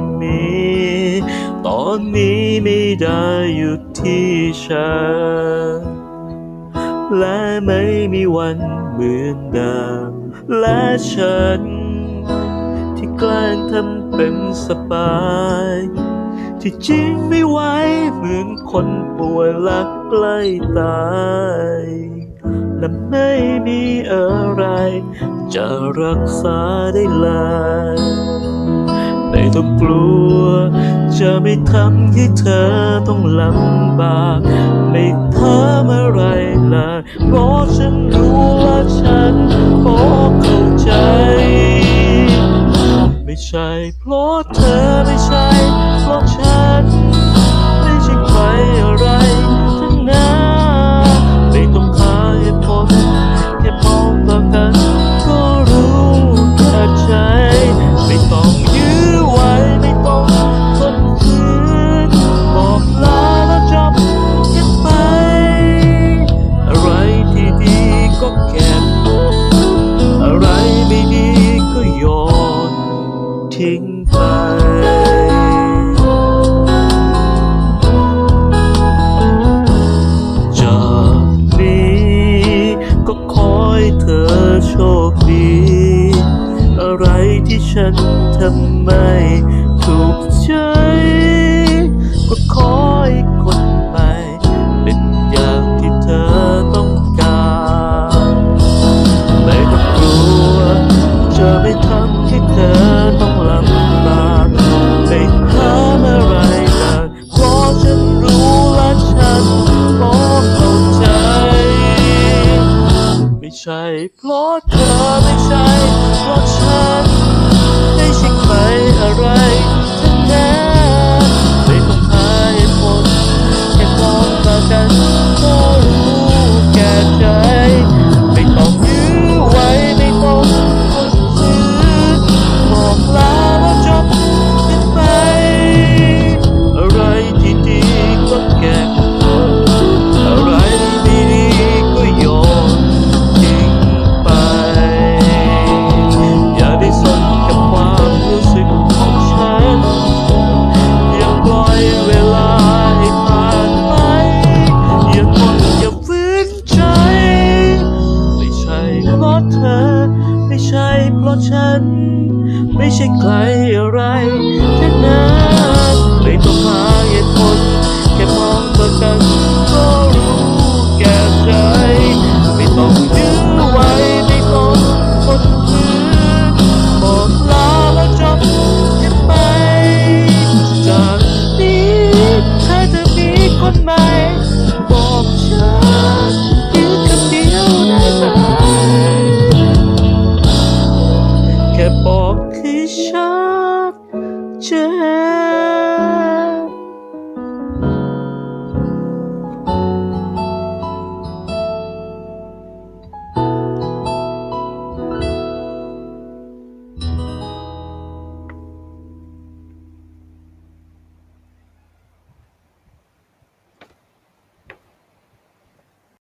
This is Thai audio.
ที่มี ตอนนี้ไม่ได้อยู่ที่ฉัน และไม่มีวันเหมือนเดิมและฉัน ที่แกล้งทำเป็นสบายที่จริงไม่ไหวเหมือนคนป่วยและใกล้ตายและไม่มีอะไร จะรักษาได้เลย ไม่ต้องกลัว จะไม่ทำให้เธอต้องลำบาก ไม่ถามอะไรเลยเพราะฉันรู้ว่าฉันพอเข้าใจ ไม่ใช่เพราะเธอไม่ใช่ ทิ้งไปจากนี้ก็ขอให้เธอโชคดี อะไรที่ฉันทำไม่ ใช่เพราะเธอไม่ใช่เพราะฉันไม่ใช่ใครอะไร ราะฉัน ไม่ใช่ใครอะไร 这。